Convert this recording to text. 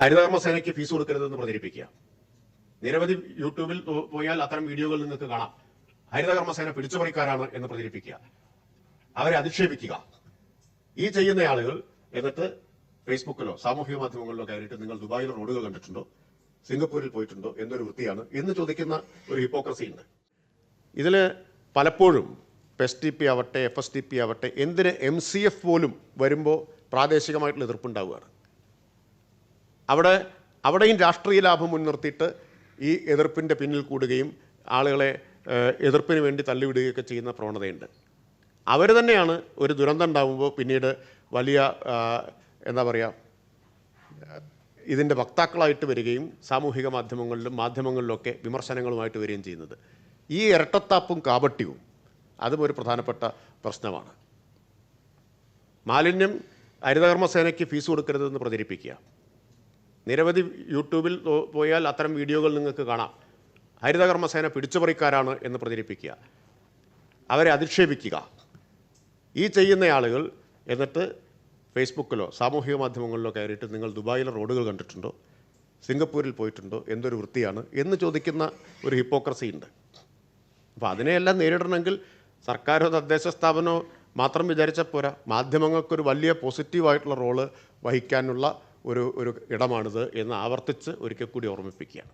ഹരിതകർമ്മസേനയ്ക്ക് fees കൊടുക്കരുതെന്ന് പ്രചരിപ്പിക്കുക. നിരവധി യൂട്യൂബിൽ പോയാൽ അത്തരം വീഡിയോകൾ നിങ്ങൾക്ക് കാണാം. ഹരിതകർമ്മസേന പിടിച്ചുപറിക്കാരാണ് എന്ന് പ്രചരിപ്പിക്കുക. അവരെ അധിക്ഷേപിക്കുക. ഈ ചെയ്യുന്ന ആളുകൾ എന്നിട്ട് ഫേസ്ബുക്കിലോ സാമൂഹിക മാധ്യമങ്ങളിലോ കയറിയിട്ട് നിങ്ങൾ ദുബായിൽ റോഡുകൾ കണ്ടിട്ടുണ്ടോ? സിംഗപ്പൂരിൽ പോയിട്ടുണ്ടോ? എന്നൊരു വൃത്തിയാണ് എന്ന് ചോദിക്കുന്ന ഒരു ഹിപ്പോക്രസി ഉണ്ട്. ഇതിൽ പലപ്പോഴും എസ് ടി പി ആവട്ടെ എഫ് എസ് ടി പി ആവട്ടെ എന്തിന് എം സി എഫ് പോലും വരുമ്പോൾ പ്രാദേശികമായിട്ടുള്ള എതിർപ്പുണ്ടാവുകയാണ്. അവിടെ അവിടെയും രാഷ്ട്രീയ ലാഭം മുൻനിർത്തിയിട്ട് ഈ എതിർപ്പിന്റെ പിന്നിൽ കൂടുകയും ആളുകളെ എതിർപ്പിന് വേണ്ടി തള്ളിവിടുകയൊക്കെ ചെയ്യുന്ന പ്രവണതയുണ്ട്. അവർ തന്നെയാണ് ഒരു ദുരന്തം ഉണ്ടാകുമ്പോൾ പിന്നീട് വലിയ എന്താ പറയുക ഇതിന്റെ വക്താക്കളായിട്ട് വരികയും സാമൂഹിക മാധ്യമങ്ങളിലും മാധ്യമങ്ങളിലൊക്കെ വിമർശനങ്ങളുമായിട്ട് വരികയും ചെയ്യുന്നത്. ഈ ഇരട്ടത്താപ്പും കാപട്യവും അതും ഒരു പ്രധാനപ്പെട്ട പ്രശ്നമാണ്. മാലിന്യം ഹരിതകർമ്മസേനയ്ക്ക് ഫീസ് കൊടുക്കരുതെന്ന് പ്രചരിപ്പിക്കുക. നിരവധി യൂട്യൂബിൽ പോയാൽ അത്തരം വീഡിയോകൾ നിങ്ങൾക്ക് കാണാം. ഹരിതകർമ്മസേന പിടിച്ചുപറിക്കാരാണ് എന്ന് പ്രചരിപ്പിക്കുക. അവരെ അധിക്ഷേപിക്കുക. ഈ ചെയ്യുന്ന ആളുകൾ എന്നിട്ട് ഫേസ്ബുക്കിലോ സാമൂഹിക മാധ്യമങ്ങളിലോ കയറിയിട്ട് നിങ്ങൾ ദുബായിലെ റോഡുകൾ കണ്ടിട്ടുണ്ടോ? സിംഗപ്പൂരിൽ പോയിട്ടുണ്ടോ? എന്തൊരു വൃത്തിയാണ്? എന്ന് ചോദിക്കുന്ന ഒരു ഹിപ്പോക്രസി ഉണ്ട്. അപ്പോൾ അതിനെയെല്ലാം നേരിടണമെങ്കിൽ സർക്കാരോ തദ്ദേശ സ്ഥാപനമോ മാത്രം വിചാരിച്ചാൽ പോരാ. മാധ്യമങ്ങൾക്കൊരു വലിയ പോസിറ്റീവായിട്ടുള്ള റോൾ വഹിക്കാനുള്ള ഒരു ഒരു ഇടമാണിത് എന്ന് ആവർത്തിച്ച് ഒരിക്കൽ കൂടി ഓർമ്മിപ്പിക്കുകയാണ്.